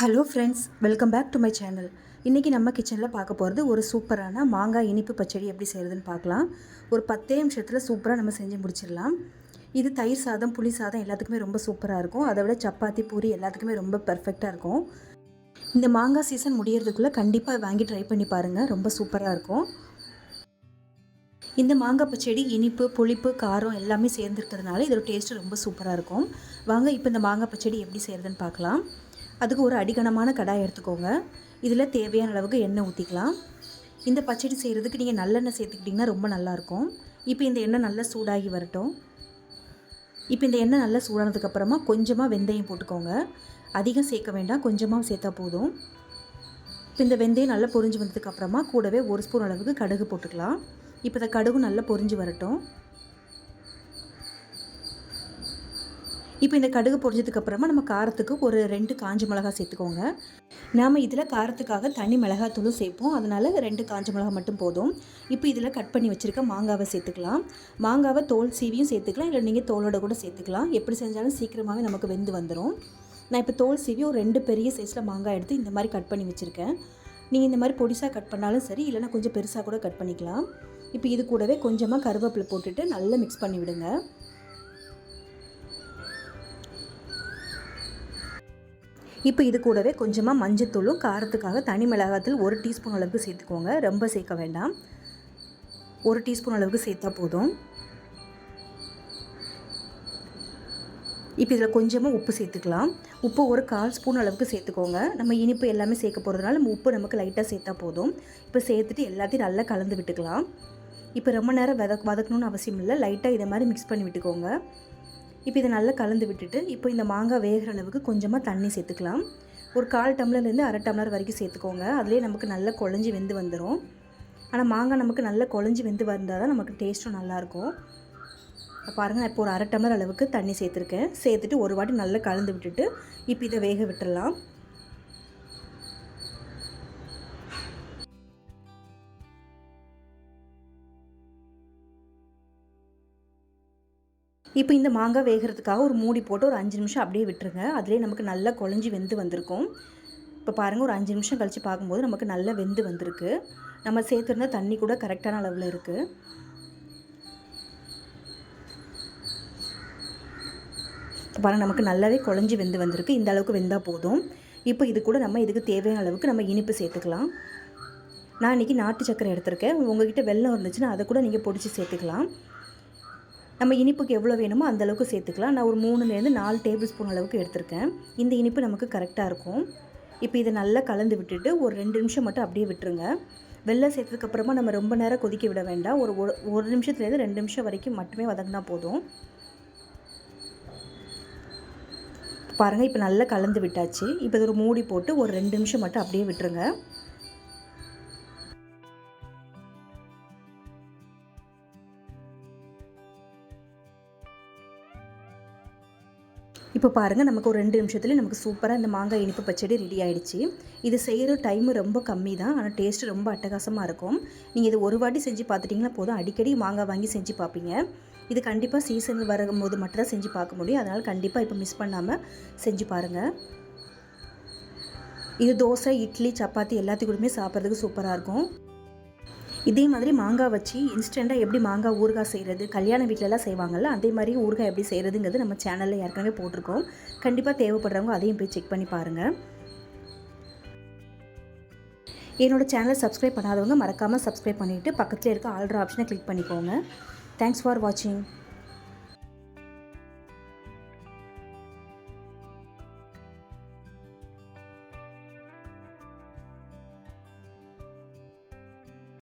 Hello friends welcome back to my channel இன்றைக்கி நம்ம கிச்சனில் பார்க்க போகிறது ஒரு சூப்பரான மாங்காய் இனிப்பு பச்சடி எப்படி செய்கிறதுன்னு பார்க்கலாம். ஒரு பத்தே நிமிஷத்தில் சூப்பராக நம்ம செஞ்சு முடிச்சிடலாம். இது தயிர் சாதம் புளி சாதம் எல்லாத்துக்குமே ரொம்ப சூப்பராக இருக்கும். அதை விட சப்பாத்தி பூரி எல்லாத்துக்குமே ரொம்ப பர்ஃபெக்டாக இருக்கும். இந்த மாங்காய் சீசன் முடியறதுக்குள்ளே கண்டிப்பாக வாங்கி ட்ரை பண்ணி பாருங்கள் ரொம்ப சூப்பராக இருக்கும். இந்த மாங்காய் பச்சடி இனிப்பு புளிப்பு காரம் எல்லாமே சேர்ந்துருக்கிறதுனால இதோட டேஸ்ட்டு ரொம்ப சூப்பராக இருக்கும். வாங்க இப்போ இந்த மாங்காய் பச்சடி எப்படி செய்கிறதுன்னு பார்க்கலாம். அதுக்கு ஒரு அடிகனமான கடாய் எடுத்துக்கோங்க. இதில் தேவையான அளவுக்கு எண்ணெய் ஊற்றிக்கலாம். இந்த பச்சடி செய்கிறதுக்கு நீங்கள் நல்லெண்ணெய் சேர்த்துக்கிட்டிங்கன்னா ரொம்ப நல்லாயிருக்கும். இப்போ இந்த எண்ணெய் நல்லா சூடாகி வரட்டும். இப்போ இந்த எண்ணெய் நல்லா சூடானதுக்கப்புறமா கொஞ்சமாக வெந்தயம் போட்டுக்கோங்க. அதிகம் சேர்க்க வேண்டாம் கொஞ்சமாக சேர்த்தா போதும். இப்போ இந்த வெந்தயம் நல்லா பொரிஞ்சு வந்ததுக்கப்புறமா கூடவே ஒரு ஸ்பூன் அளவுக்கு கடுகு போட்டுக்கலாம். இப்போ இந்த கடுகு நல்லா பொரிஞ்சு வரட்டும். இப்போ இந்த கடுகு பொரிஞ்சதுக்கப்புறமா நம்ம காரத்துக்கு ஒரு ரெண்டு காஞ்ச மிளகா சேர்த்துக்கோங்க. நாம் இதில் காரத்துக்காக தனி மிளகாத்தூளும் சேர்ப்போம். அதனால் ரெண்டு காஞ்ச மிளகா மட்டும் போதும். இப்போ இதில் கட் பண்ணி வச்சுருக்க மாங்காவை சேர்த்துக்கலாம். மாங்காவை தோல் சீவியும் சேர்த்துக்கலாம். இல்லை நீங்கள் தோலோட கூட சேர்த்துக்கலாம். எப்படி செஞ்சாலும் சீக்கிரமாகவே நமக்கு வெந்து வந்துடும் நான் இப்போ தோல் சீவி ஒரு ரெண்டு பெரிய சைஸில் மாங்காய் எடுத்து இந்த மாதிரி கட் பண்ணி வச்சுருக்கேன். நீங்கள் இந்த மாதிரி பொடிசாக கட் பண்ணாலும் சரி இல்லைனா கொஞ்சம் பெருசாக கூட கட் பண்ணிக்கலாம். இப்போ இது கூடவே கொஞ்சமாக கருவேப்பிலை போட்டுட்டு நல்லா மிக்ஸ் பண்ணி விடுங்க. இப்போ இது கூடவே கொஞ்சமாக மஞ்சத்தூளும் காரத்துக்காக தனி மிளகாத்தூள் ஒரு டீஸ்பூன் அளவுக்கு சேர்த்துக்கோங்க. ரொம்ப சேர்க்க வேண்டாம். ஒரு டீஸ்பூன் அளவுக்கு சேர்த்தா போதும். இப்போ இதில் கொஞ்சமாக உப்பு சேர்த்துக்கலாம். உப்பு ஒரு கால் ஸ்பூன் அளவுக்கு சேர்த்துக்கோங்க. நம்ம இனிப்பு எல்லாமே சேர்க்க போகிறதுனால நம்ம உப்பு நமக்கு லைட்டாக சேர்த்தா போதும். இப்போ சேர்த்துட்டு எல்லாத்தையும் நல்லா கலந்து விட்டுக்கலாம். இப்போ ரொம்ப நேரம் வதக் வதக்கணும்னு அவசியம் இல்லை. லைட்டாக இதை மாதிரி மிக்ஸ் பண்ணி விட்டுக்கோங்க. இப்போ இதை நல்லா கலந்து விட்டுட்டு இப்போ இந்த மாங்காய் வேகிற அளவுக்கு கொஞ்சமாக தண்ணி சேர்த்துக்கலாம். ஒரு கால் டம்ளர்லேருந்து அரை டம்ளர் வரைக்கும் சேர்த்துக்கோங்க. அதுலேயே நமக்கு நல்லா குழஞ்சி வெந்து வந்துடும் ஆனால் மாங்காய் நமக்கு நல்லா குழஞ்சி வெந்து வந்தால் தான் நமக்கு டேஸ்ட்டும் நல்லாயிருக்கும். பாருங்கள் நான் இப்போ ஒரு அரை டம்ளர் அளவுக்கு தண்ணி சேர்த்துருக்கேன். சேர்த்துட்டு ஒரு வாட்டி நல்லா கலந்து விட்டுட்டு இப்போ இதை வேக விட்டுடலாம் இப்போ இந்த மாங்காய் வேகிறதுக்காக ஒரு மூடி போட்டு ஒரு அஞ்சு நிமிஷம் அப்படியே விட்டுருங்க. அதிலே நமக்கு நல்லா குழஞ்சி வெந்து வந்திருக்கும். இப்போ பாருங்கள் ஒரு அஞ்சு நிமிஷம் கழித்து பார்க்கும்போது நமக்கு நல்லா வெந்து வந்திருக்கு. நம்ம சேர்த்துருந்த தண்ணி கூட கரெக்டான அளவில் இருக்குது பாருங்கள் நமக்கு நல்லாவே குழஞ்சி வெந்து வந்திருக்கு. இந்த அளவுக்கு வெந்தால் போதும். இப்போ இது கூட நம்ம இதுக்கு தேவையான அளவுக்கு நம்ம இனிப்பு சேர்த்துக்கலாம். நான் இன்றைக்கி நாட்டு சக்கரை எடுத்திருக்கேன். உங்கள்கிட்ட வெள்ளம் இருந்துச்சுன்னா அதை கூட நீங்கள் பொடிச்சு சேர்த்துக்கலாம். நம்ம இனிப்புக்கு எவ்வளோ வேணுமோ அந்த அளவுக்கு சேர்த்துக்கலாம். நான் ஒரு மூணுலேருந்து நாலு டேபிள் ஸ்பூன் அளவுக்கு எடுத்திருக்கேன். இந்த இனிப்பு நமக்கு கரெக்டாக இருக்கும். இப்போ இதை நல்லா கலந்து விட்டுட்டு ஒரு ரெண்டு நிமிஷம் மட்டும் அப்படியே விட்டுருங்க. வெள்ளம் சேர்த்ததுக்கப்புறமா நம்ம ரொம்ப நேரம் கொதிக்க விட வேண்டாம். ஒரு ஒரு நிமிஷத்துலேருந்து ரெண்டு நிமிஷம் வரைக்கும் மட்டுமே வதங்கினா போதும். பாருங்கள் இப்போ நல்லா கலந்து விட்டாச்சு. இப்போ இது ஒரு மூடி போட்டு ஒரு ரெண்டு நிமிஷம் மட்டும் அப்படியே விட்டுருங்க. இப்போ பாருங்கள் நமக்கு ஒரு ரெண்டு நிமிஷத்துலேயே நமக்கு சூப்பராக இந்த மாங்காய் இனிப்பு பச்சடி ரெடி ஆகிடுச்சு இது செய்கிற டைமு ரொம்ப கம்மி தான் ஆனால் டேஸ்ட்டு ரொம்ப அட்டகாசமாக இருக்கும். நீங்கள் இது ஒரு வாட்டி செஞ்சு பார்த்துட்டிங்கன்னா போதும். அடிக்கடி மாங்காய் வாங்கி செஞ்சு பார்ப்பீங்க. இது கண்டிப்பாக சீசன் வரும்போது மட்டும்தான் செஞ்சு பார்க்க முடியும். அதனால் கண்டிப்பாக இப்போ மிஸ் பண்ணாமல் செஞ்சு பாருங்கள் இது தோசை இட்லி சப்பாத்தி எல்லாத்துக்கூடமே சாப்பிட்றதுக்கு சூப்பராக இருக்கும். இதே மாதிரி மாங்காய் வச்சு இன்ஸ்டண்ட்டாக எப்படி மாங்காய் ஊறுகாய் செய்கிறது கல்யாண வீட்டிலலாம் செய்வாங்கள்ல அதே மாதிரி ஊறுகாய் எப்படி செய்கிறதுங்கிறது நம்ம சேனலில் ஏற்கனவே போட்டிருக்கோம். கண்டிப்பாக தேவைப்படுறவங்க அதையும் போய் செக் பண்ணி பாருங்கள் என்னோடய சேனலை சப்ஸ்கிரைப் பண்ணாதவங்க மறக்காமல் சப்ஸ்கிரைப் பண்ணிவிட்டு பக்கத்தில் இருக்க ஆல்ட்ரு ஆப்ஷனை கிளிக் பண்ணிக்கோங்க. தேங்க்ஸ் ஃபார் வாட்சிங்